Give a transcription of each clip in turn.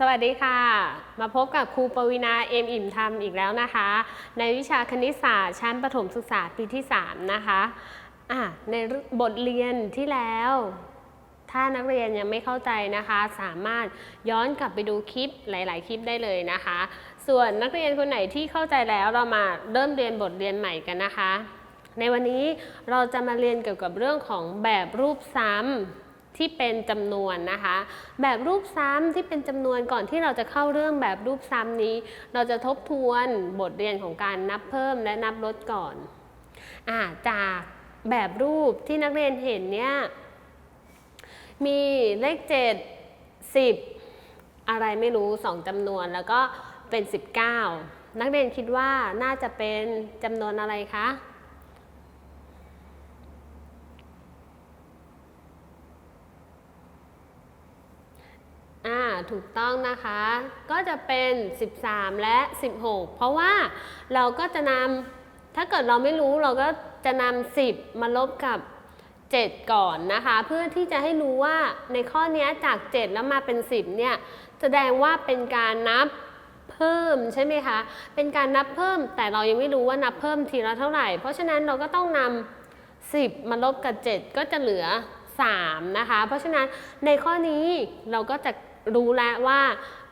สวัสดีค่ะ มาพบกับครูปวีนาเอมอิ่มธรรมอีกแล้วนะคะ ในวิชาคณิตศาสตร์ชั้นประถมศึกษาปีที่ 3 นะคะะในบทเรียนที่แล้ว ถ้านักเรียนยังไม่เข้าใจนะคะ สามารถย้อนกลับไปดูคลิปหลาย ๆ คลิปได้เลยนะคะ ส่วนนักเรียนคนไหนที่เข้าใจแล้วเรามาเริ่มเรียนบทเรียนใหม่กันนะคะ ในวันนี้เราจะมาเรียนเกี่ยวกับเรื่องของแบบรูปซ้ำ ที่เป็นจำนวนนะคะ แบบรูปซ้ำที่เป็นจำนวนก่อนที่เราจะเข้าเรื่องแบบรูปซ้ำนี้ เราจะทบทวนบทเรียนของการนับเพิ่มและนับลดก่อนอาจากแบบรูปที่นักเรียนเห็นเนี่ยมีเลข 7 10 อะไรไม่รู้ 2จำนวนแล้วก็เป็น 19 นักเรียนคิดว่าน่าจะเป็นจำนวนอะไรคะ อ่าถูกต้องนะคะ ก็จะเป็น 13 และ 16 เพราะว่าเราก็จะนำถ้าเกิดเราไม่รู้เราก็จะนำ10 มาลบกับ 7 ก่อนนะคะ เพื่อที่จะให้รู้ว่าในข้อนี้จาก 7 แล้วมาเป็น 10 เนี่ย แสดงว่าเป็นการนับเพิ่มใช่ไหมคะ เป็นการนับเพิ่ม แต่เรายังไม่รู้ว่านับเพิ่มทีละเท่าไหร่ เพราะฉะนั้นเราก็ต้องนำ10 มาลบกับ 7 ก็จะเหลือ 3 นะคะ เพราะฉะนั้นในข้อนี้เราก็จะ รู้แล้วว่า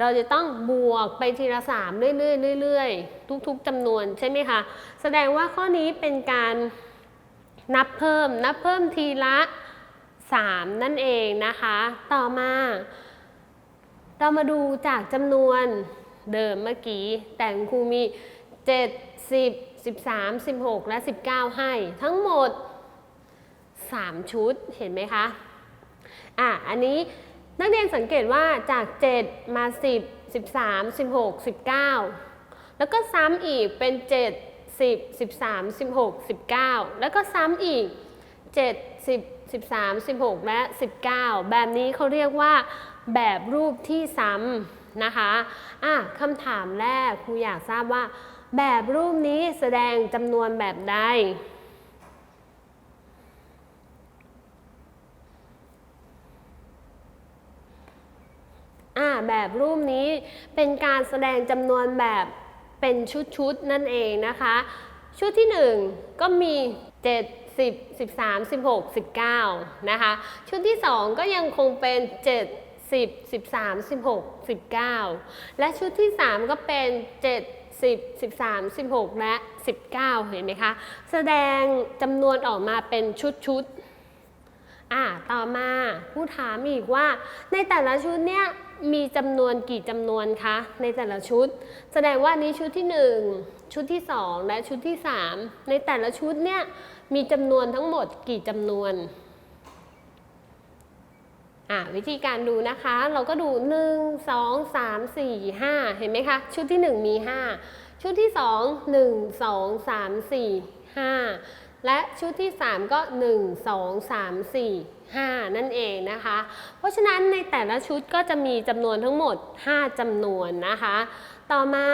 เราจะต้องบวกไปทีละ 3 เรื่อยๆเรื่อยๆทุกๆจำนวนใช่ไหมคะ แสดงว่าข้อนี้เป็นการนับเพิ่มนับเพิ่มทีละ 3 นั่นเองนะคะ ต่อมา เรามาดูจากจำนวนเดิมเมื่อกี้ แต่คุณครูมี7 10 13 16 และ 19 ให้ ทั้งหมด 3 ชุดเห็นไหมคะอะอันนี้ นักเรียนสังเกตว่าจาก 7 มา 10 13 16 19 แล้วก็ซ้ำอีกเป็น 7 10 13 16 19 แล้วก็ซ้ำอีก 7 10 13 16 และ 19 แบบนี้เขาเรียกว่าแบบรูปที่ซ้ำนะคะอะคำถามแรกครูอยากทราบว่า แบบรูปนี้แสดงจำนวนแบบใด แบบรูปนี้เป็นการแสดงจำนวนแบบเป็นชุดๆนั่นเองนะคะ ชุดที่ 1 ก็มี 7 10 13 16 19 นะคะ ชุดที่ 2 ก็ยังคงเป็น 7 10 13 16 19 และชุดที่ 3 ก็เป็น 7 10 13 16 และ 19 เห็นไหมคะ แสดงจำนวนออกมาเป็นชุดๆ อ่าต่อมาผู้ถามอีกว่า ในแต่ละชุดเนี่ยมีจำนวนกี่จำนวนคะในแต่ละชุด แสดงว่านี้ชุดที่ 1 ชุดที่ 2 และชุดที่ 3 ในแต่ละชุดเนี่ยมีจำนวนทั้งหมดกี่จำนวนวิธีการดูนะคะ เราก็ดู 1 2 3 4 5 เห็นไหมคะ ชุดที่ 1 มี 5 ชุดที่ 2 1 2 3 4 5 และชุดที่ 3 ก็ 1 2 3 4 5 นั่นเองนะคะ เพราะฉะนั้นในแต่ละชุดก็จะมีจำนวนทั้งหมด 5จำนวนนะคะ ต่อมา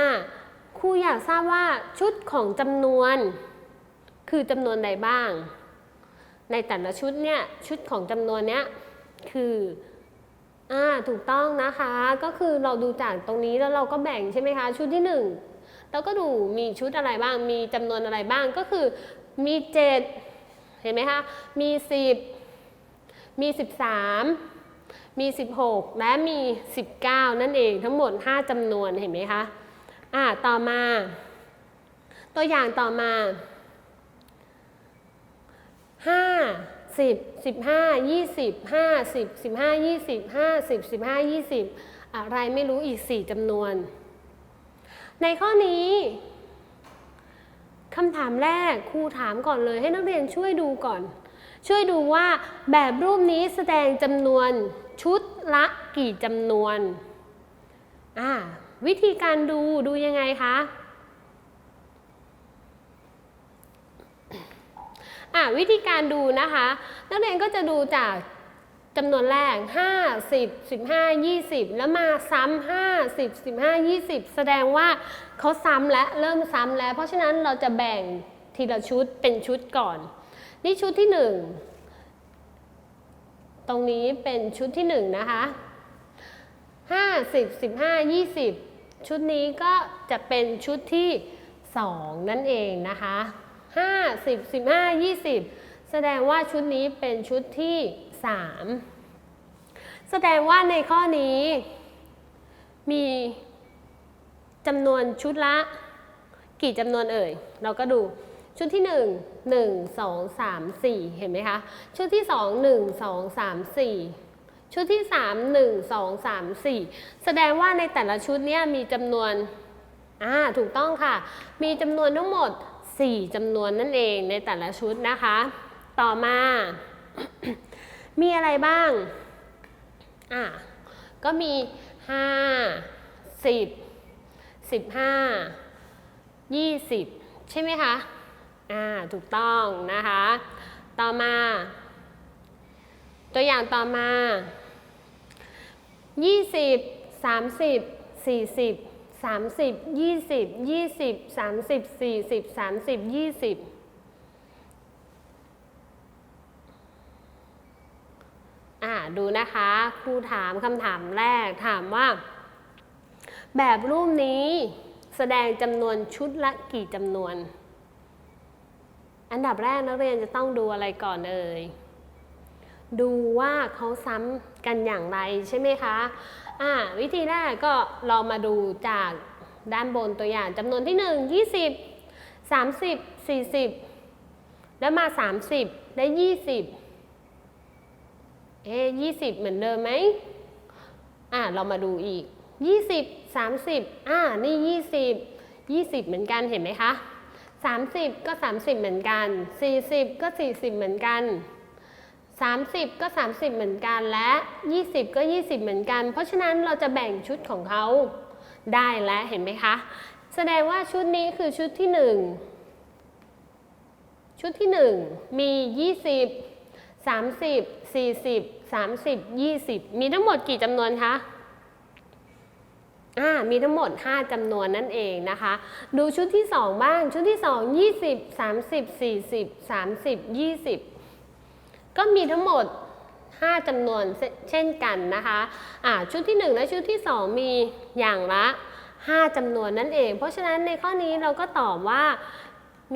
ครูอยากทราบว่าชุดของจำนวน คือจำนวนใดบ้าง ในแต่ละชุดเนี่ยชุดของจำนวนเนี้ยคืออ่าถูกต้องนะคะ ก็คือเราดูจากตรงนี้แล้วเราก็แบ่งใช่ไหมคะ ชุดที่1เราก็ดูมีชุดอะไรบ้าง มีจำนวนอะไรบ้าง ก็คือ มี 7 เห็นไหมคะ มี 10 มี 13 มี 16 และมี 19 นั่นเองทั้งหมด 5จำนวนเห็นไหมคะอ่าต่อมา ตัวอย่างต่อมา 5 10 15 20 50 15 20 50 15 20 อะไรไม่รู้อีก 4จำนวน ในข้อนี้ คำถามแรกครูถามก่อนเลยให้นักเรียนช่วยดูก่อน ช่วยดูว่าแบบรูปนี้แสดงจำนวนชุดละกี่จำนวนอ่าวิธีการดูดูยังไงคะอ่าวิธีการดูนะคะ นักเรียนก็จะดูจาก จำนวนแรก 50 15 20 แล้วมาซ้ำ50 15 20 แสดงว่าเขาซ้ำและเริ่มซ้ำแล้ว เพราะฉะนั้นเราจะแบ่งทีละชุดเป็นชุดก่อน นี่ชุดที่ 1 ตรงนี้เป็นชุดที่ 1 นะคะ 50 15 20 ชุดนี้ก็จะเป็นชุดที่ 2 นั่นเองนะคะ 50 15 20 แสดงว่าชุดนี้เป็นชุดที่ 3 แสดงว่าในข้อนี้ มีจำนวนชุดละ กี่จำนวนเอ่ย เราก็ดูชุดที่ 1 1 2 3 4 เห็นไหมคะ ชุดที่ 2 1 2 3 4 ชุดที่ 3 1 2 3 4 แสดงว่าในแต่ละชุดเนี้ยมีจำนวนอ่าถูกต้องค่ะ มีจำนวนทั้งหมด 4จำนวนนั่นเองในแต่ละชุดนะคะ ต่อมา มีอะไรบ้าง อะ ก็มี5 10 15 20ใช่ไหมคะ อ่า ถูกต้องนะคะ ต่อมา ตัวอย่างต่อมา20 30 40 30 20 20 30 40 30 20อ่า ดูนะคะครูถามคำถามแรกถามว่า แบบรูปนี้แสดงจำนวนชุดละกี่จำนวน อันดับแรกนักเรียนจะต้องดูอะไรก่อนเอ่ยดูว่าเขาซ้ำกันอย่างไรใช่ไหมคะอ่าวิธีแรกก็เรามาดูจากด้านบนตัวอย่างจำนวนที่ 1 20 30 40 แล้วมา 30 และ 20 เอ๊ยี่สิบเหมือนเดิมไหมอ่าเรามาดูอีก 20 30อ่านี่ 20 20 เหมือนกันเห็นไหมคะ 30 ก็ 30 เหมือนกัน 40 ก็ 40 เหมือนกัน 30 ก็ 30 เหมือนกันและ 20 ก็ 20 เหมือนกัน เพราะฉะนั้นเราจะแบ่งชุดของเขาได้แล้วเห็นไหมคะ แสดงว่าชุดนี้คือชุดที่ 1 ชุดที่ 1 มี 20 30 40 30 20 มีทั้งหมดกี่จำนวนคะอ่ามีทั้งหมด 5จำนวนนั่นเองนะคะ ดูชุดที่ 2 บ้าง ชุดที่ 2 20 30 40 30 20 ก็มีทั้งหมด 5จำนวนเช่นกันนะคะอ่าชุดที่ 1 และชุดที่ 2 มีอย่างละ 5จำนวนนั่นเอง เพราะฉะนั้นในข้อนี้เราก็ตอบว่า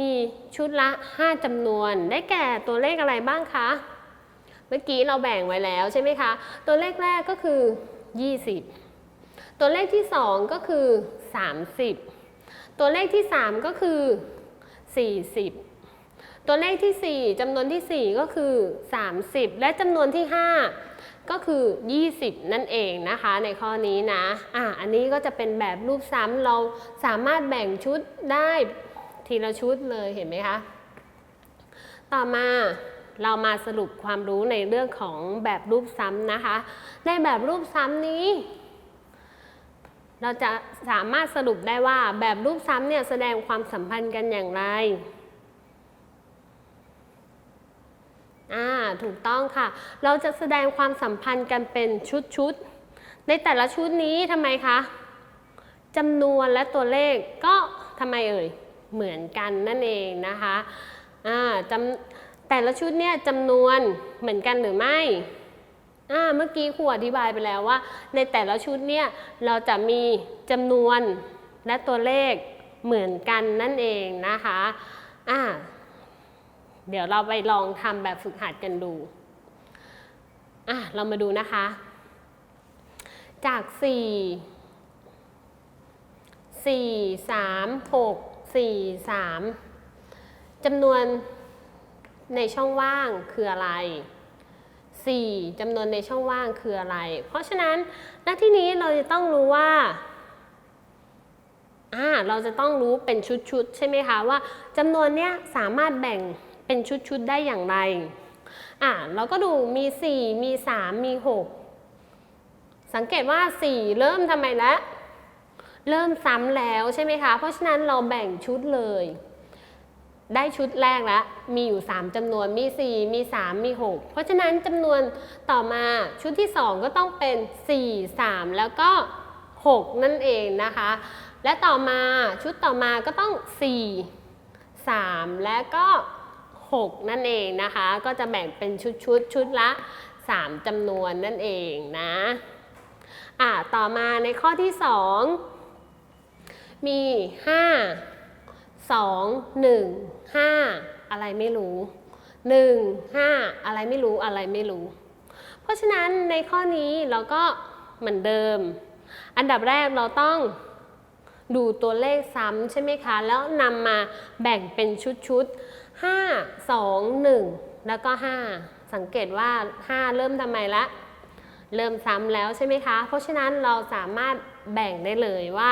มีชุดละ 5จำนวน ได้แก่ตัวเลขอะไรบ้างคะ มื่อกี้เราแบ่งไว้แล้วใช่ไหมคะ ตัวเลขแรกก็คือ 20 ตัวเลขที่ 2 ก็คือ 30 ตัวเลขที่ 3 ก็คือ 40 ตัวเลขที่ 4จำนวนที่ 4 ก็คือ 30 และจำนวนที่ 5 ก็คือ 20 นั่นเองนะคะ ในข้อนี้นะอะอันนี้ก็จะเป็นแบบรูปซ้ำเราสามารถแบ่งชุดได้ทีละชุดเลยเห็นไหมคะ ต่อมา เรามาสรุปความรู้ในเรื่องของแบบรูปซ้ำนะคะ ในแบบรูปซ้ำนี้ เราจะสามารถสรุปได้ว่าแบบรูปซ้ำเนี่ยแสดงความสัมพันธ์กันอย่างไรอ่าถูกต้องค่ะ เราจะแสดงความสัมพันธ์กันเป็นชุดๆ ในแต่ละชุดนี้ทำไมคะจำนวนและตัวเลขก็ทำไมเอ่ยเหมือนกันนั่นเองนะคะอ่าจำ แต่ละชุดเนี่ยจำนวนเหมือนกันหรือไม่อ่าเมื่อกี้ครูอธิบายไปแล้วว่า ในแต่ละชุดเนี่ยเราจะมีจำนวนและตัวเลขเหมือนกันนั่นเองนะคะอ่าเดี๋ยวเราไปลองทำแบบฝึกหัดกันดูอะเรามาดูนะคะ จาก 4 4 3 6 4 3จำนวน ในช่องว่างคืออะไร 4จำนวนในช่องว่างคืออะไร เพราะฉะนั้นหน้าที่นี้เราจะต้องรู้ว่าอ่าเราจะต้องรู้เป็นชุดๆ ใช่ไหมคะว่าจำนวนเนี้ยสามารถแบ่งเป็นชุดๆ ได้อย่างไรอ่าเราก็ดูมี 4 มี 3 มี 6 สังเกตว่า 4 เริ่มทำไมแล้ว เริ่มซ้ำแล้วใช่ไหมคะ เพราะฉะนั้นเราแบ่งชุดเลย ได้ชุดแรกแล้วมีอยู่ 3จำนวนมี 4 มี 3 มี 6 เพราะฉะนั้นจำนวนต่อมาชุดที่ 2 ก็ต้องเป็น 4 3 แล้วก็ 6 นั่นเองนะคะ และต่อมาชุดต่อมาก็ต้อง 4 3 และก็ 6 นั่นเองนะคะ ก็จะแบ่งเป็นชุดชุดชุดละ 3จำนวนนั่นเองนะอ่าต่อมาในข้อที่ 2 มี 5 2 1 5 อะไรไม่รู้ 1 5 อะไรไม่รู้อะไรไม่รู้ เพราะฉะนั้นในข้อนี้เราก็เหมือนเดิม อันดับแรกเราต้องดูตัวเลขซ้ำใช่ไหมคะ แล้วนำมาแบ่งเป็นชุดๆ5 2 1 แล้วก็ 5 สังเกตว่า 5 เริ่มทำไมละเริ่มซ้ำแล้วใช่ไหมคะ เพราะฉะนั้นเราสามารถแบ่งได้เลยว่า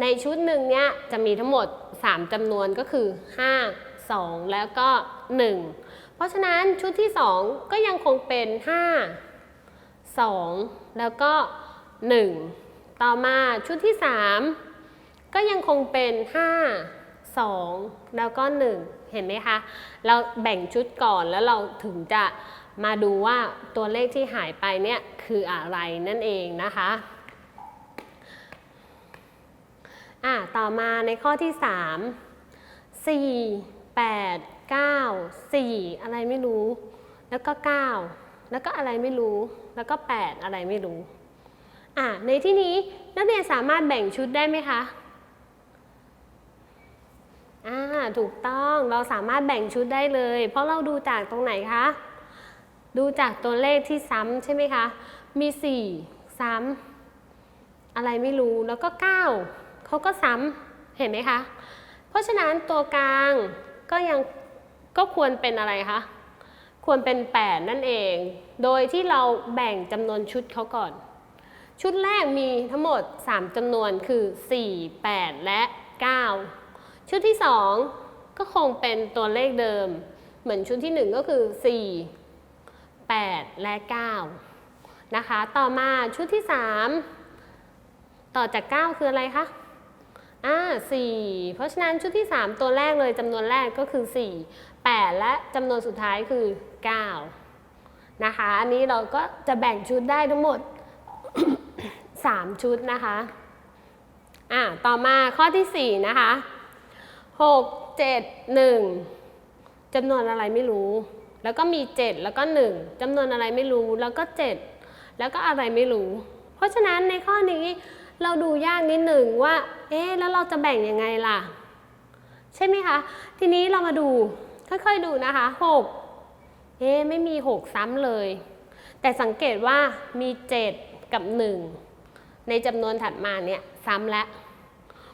ในชุดหนึ่งเนี้ยจะมีทั้งหมด 3จำนวนก็คือ 5 2 แล้วก็ 1 เพราะฉะนั้นชุดที่ 2 ก็ยังคงเป็น 5 2 แล้วก็ 1 ต่อมาชุดที่ 3 ก็ยังคงเป็น 5 2 แล้วก็ 1 เห็นไหมคะ เราแบ่งชุดก่อนแล้วเราถึงจะมาดูว่าตัวเลขที่หายไปเนี่ยคืออะไรนั่นเองนะคะ อะต่อมาในข้อที่ 3 4 8 9 4 อะไรไม่รู้ แล้วก็ 9 แล้วก็อะไรไม่รู้ แล้วก็ 8 อะไรไม่รู้อะในที่นี้นักเรียนสามารถแบ่งชุดได้ไหมคะอ่าถูกต้องเราสามารถแบ่งชุดได้เลย เพราะเราดูจากตรงไหนคะ ดูจากตัวเลขที่ซ้ำใช่ไหมคะ มี 4 ซ้ำอะไรไม่รู้แล้วก็ 9 เขาก็ซ้ำเห็นไหมคะ เพราะฉะนั้นตัวกลางก็ยังก็ควรเป็นอะไรคะ ควรเป็น 8 นั่นเอง โดยที่เราแบ่งจำนวนชุดเขาก่อน ชุดแรกมีทั้งหมด 3จำนวนคือ 4 8 และ 9 ชุดที่ 2 ก็คงเป็นตัวเลขเดิม เหมือนชุดที่ 1 ก็คือ 4 8 และ 9 นะคะ ต่อมาชุดที่ 3 ต่อจาก 9 คืออะไรคะ อ่า4เพราะฉะนั้นชุดที่ 3 ตัวแรกเลยจำนวนแรกก็คือ 4 8 และจำนวนสุดท้ายคือ 9 นะคะ อันนี้เราก็จะแบ่งชุดได้ทั้งหมด 3 ชุดนะคะอ่าต่อมาข้อที่ 4 นะคะ 6 7 1จำนวนอะไรไม่รู้ แล้วก็มี 7 แล้วก็ 1จำนวนอะไรไม่รู้แล้วก็ 7 แล้วก็อะไรไม่รู้ เพราะฉะนั้นในข้อนี้เราดูยากนิดหนึ่งว่า เอ๊แล้วเราจะแบ่งยังไงล่ะ ใช่ไหมคะ ทีนี้เรามาดูค่อยๆดูนะคะ 6 เอ๊ไม่มี 6 ซ้ำเลย แต่สังเกตว่ามี 7 กับ 1 ในจำนวนถัดมาเนี่ยซ้ำแล้ว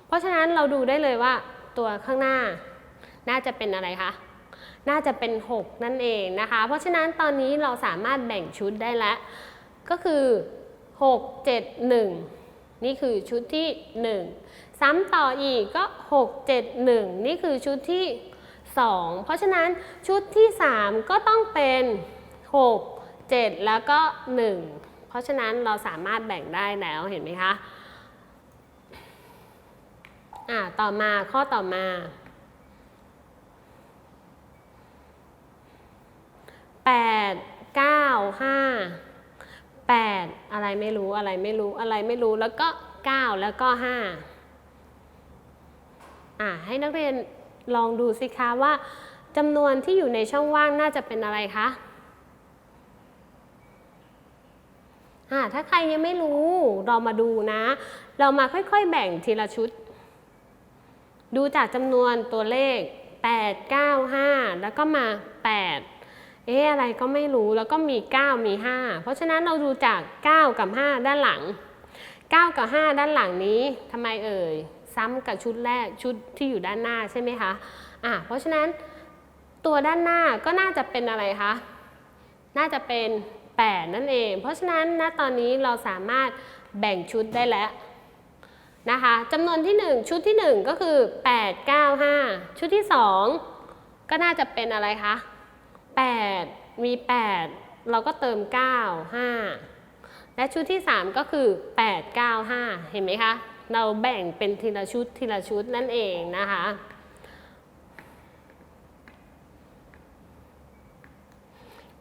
เพราะฉะนั้นเราดูได้เลยว่าตัวข้างหน้า น่าจะเป็นอะไรคะ น่าจะเป็น 6 นั่นเองนะคะ เพราะฉะนั้นตอนนี้เราสามารถแบ่งชุดได้แล้ว ก็คือ 6 7 1 นี่คือชุดที่ 1 ซ้ำต่ออีกก็ 6 7 1 นี่คือชุดที่ 2 เพราะฉะนั้นชุดที่ 3 ก็ต้องเป็น 6 7 แล้วก็ 1 เพราะฉะนั้นเราสามารถแบ่งได้แล้วเห็นไหมคะอ่าต่อมาข้อต่อมาแปดเก้าห้าแปดอะไรไม่รู้อะไรไม่รู้อะไรไม่รู้แล้วก็เก้าแล้วก็ห้า อ่าให้นักเรียนลองดูสิคะว่าจำนวนที่อยู่ในช่องว่างน่าจะเป็นอะไรคะอ่าถ้าใครยังไม่รู้ เรามาดูนะ เรามาค่อยๆแบ่งทีละชุด ดูจากจำนวนตัวเลข 8 9 5 แล้วก็มา 8เอ๊ะอะไรก็ไม่รู้แล้วก็มี 9 มี 5 เพราะฉะนั้นเราดูจาก 9 กับ 5 ด้านหลัง 9 กับ 5 ด้านหลังนี้ทำไมเอ่ย ซ้ำกับชุดแรกชุดที่อยู่ด้านหน้าใช่ไหมคะอะเพราะฉะนั้นตัวด้านหน้าก็น่าจะเป็นอะไรคะ น่าจะเป็น 8 นั่นเอง เพราะฉะนั้นณตอนนี้เราสามารถแบ่งชุดได้แล้วนะคะจำนวนที่ 1 ชุดที่ 1 ก็คือ 8 9 5 ชุดที่ 2 ก็น่าจะเป็นอะไรคะ 8 มี 8 เราก็เติม 9 5 และชุดที่ 3 ก็คือ 8 9 5 เห็นไหมคะ เราแบ่งเป็นทีละชุดทีละชุดนั่นเองนะคะ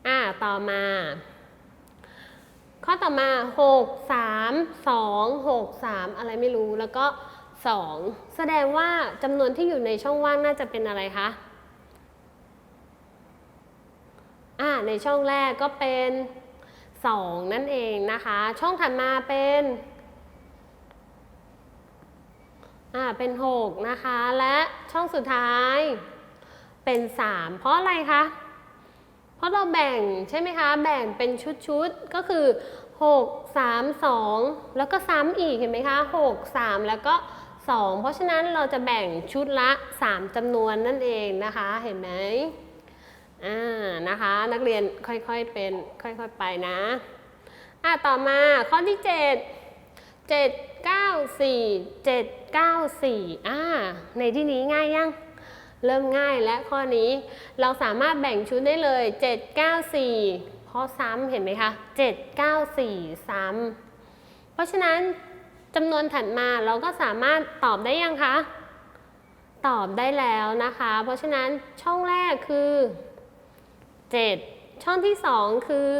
อ่าต่อมาข้อต่อมา 6 3 2 6 3 อะไรไม่รู้ แล้วก็ 2 แสดงว่าจำนวนที่อยู่ในช่องว่างน่าจะเป็นอะไรคะ อ่า ในช่องแรกก็เป็น 2 นั่นเองนะคะ ช่องถัดมาเป็นอ่าเป็น 6 นะคะ และช่องสุดท้ายเป็น 3 เพราะอะไรคะ เพราะเราแบ่งใช่ไหมคะ แบ่งเป็นชุดๆ ก็คือ 6 3 2 แล้วก็ซ้ำอีกเห็นไหมคะ 6 3 แล้วก็ 2 เพราะฉะนั้นเราจะแบ่งชุดละ 3จำนวนนั่นเองนะคะ เห็นไหม อ่านะคะ นักเรียนค่อยๆเป็นค่อยๆไปนะอะต่อมาข้อที่ 7 7 9 4 7 9 4อ่าในที่นี้ง่ายยังเริ่มง่ายและข้อนี้เราสามารถแบ่งชุดได้เลย 7 9 4 เพราะซ้ำเห็นไหมคะ 7 9 4 ซ้ำเพราะฉะนั้นจำนวนถัดมาเราก็สามารถตอบได้ยังคะ ตอบได้แล้วนะคะ เพราะฉะนั้นช่องแรกคือ 7 ช่องที่ 2 คือ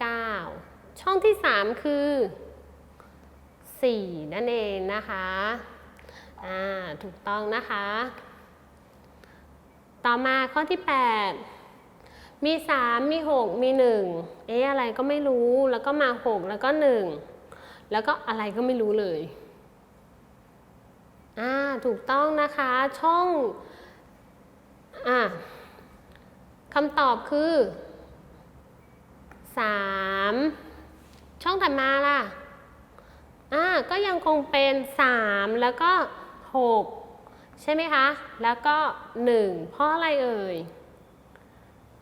9 ช่องที่ 3 คือ 4 นั่นเองนะคะอ่าถูกต้องนะคะ ต่อมาข้อที่ 8 มี 3 มี 6 มี 1 เอ๊ะอะไรก็ไม่รู้แล้วก็มา 6 แล้วก็ 1 แล้วก็อะไรก็ไม่รู้เลยอ่าถูกต้องนะคะช่องอ่า คำตอบคือ 3 ช่องถัดมาล่ะ อ่า ก็ยังคงเป็น 3 แล้วก็ 6 ใช่ไหมคะ แล้วก็ 1 เพราะอะไรเอ่ย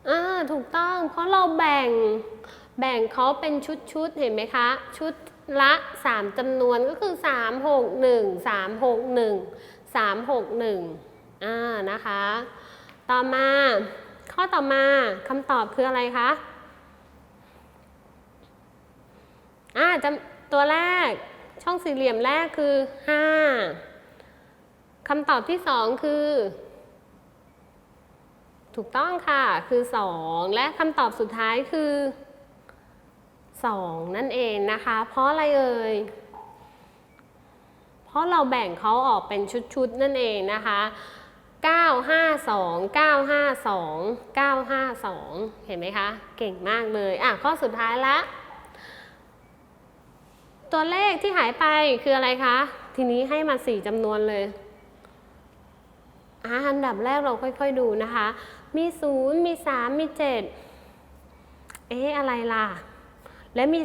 อ่า ถูกต้อง เพราะเราแบ่ง แบ่งเขาเป็นชุดๆ เห็นไหมคะ ชุดละ 3จำนวนก็คือ 3 6 1 3 6 1 3 6 1อ่า นะคะ ต่อมา ข้อต่อมาคำตอบคืออะไรคะอ่าจำตัวแรกช่องสี่เหลี่ยมแรกคือ 5คำตอบที่ 2 คือ ถูกต้องค่ะ คือ 2 และคำตอบสุดท้ายคือ 2 นั่นเองนะคะ เพราะอะไรเอ่ย เพราะเราแบ่งเขาออกเป็นชุดๆ นั่นเองนะคะ 952 952 952 เห็นไหมคะ เก่งมากเลย อะ ข้อสุดท้ายละ ตัวเลขที่หายไปคืออะไรคะ ทีนี้ให้มา4จำนวนเลยอะอันดับแรกเราค่อย ๆดูนะคะ มี 0 มี 3 มี 7 เอ๊ะ อะไรล่ะ และมี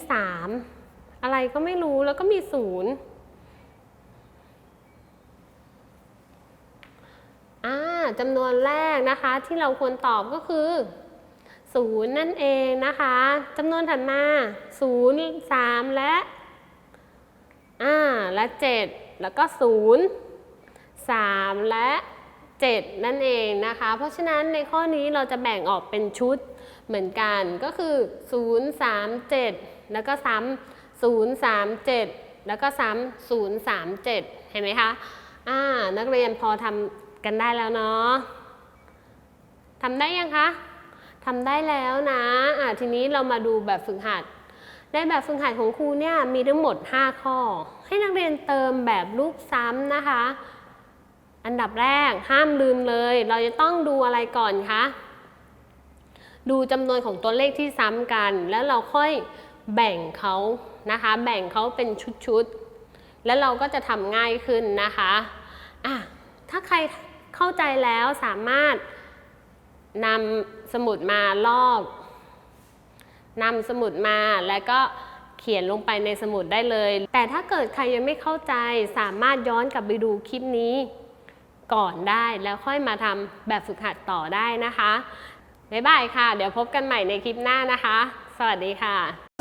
3 อะไรก็ไม่รู้แล้วก็มี 0 อ่าจำนวนแรกนะคะที่เราควรตอบก็คือ0นั่นเองนะคะจำนวนถัดมา0 3 และอ่าและ 7 แล้วก็ 0 3 และ 7 นั่นเองนะคะ เพราะฉะนั้นในข้อนี้เราจะแบ่งออกเป็นชุดเหมือนกันก็คือ 0 3 7 แล้วก็ซ้ำ0 3 7 แล้วก็ซ้ำ0 3 7 เห็นไหมคะอ่านักเรียนพอทำ กันได้แล้วเนาะทำได้ยังคะทำได้แล้วนะอ่าทีนี้เรามาดูแบบฝึกหัด ในแบบฝึกหัดของครูเนี่ยมีทั้งหมด 5 ข้อ ให้นักเรียนเติมแบบรูปซ้ำนะคะ อันดับแรกห้ามลืมเลย เราจะต้องดูอะไรก่อนคะดูจำนวนของตัวเลขที่ซ้ำกัน แล้วเราค่อยแบ่งเขานะคะ แบ่งเขาเป็นชุดๆ แล้วเราก็จะทำง่ายขึ้นนะคะอะถ้าใคร เข้าใจแล้วสามารถนำสมุดมาลอกนำสมุดมาแล้วก็เขียนลงไปในสมุดได้เลย แต่ถ้าเกิดใครยังไม่เข้าใจสามารถย้อนกลับไปดูคลิปนี้ก่อนได้แล้วค่อยมาทำแบบฝึกหัดต่อได้นะคะ บ๊ายบายค่ะ เดี๋ยวพบกันใหม่ในคลิปหน้านะคะ สวัสดีค่ะ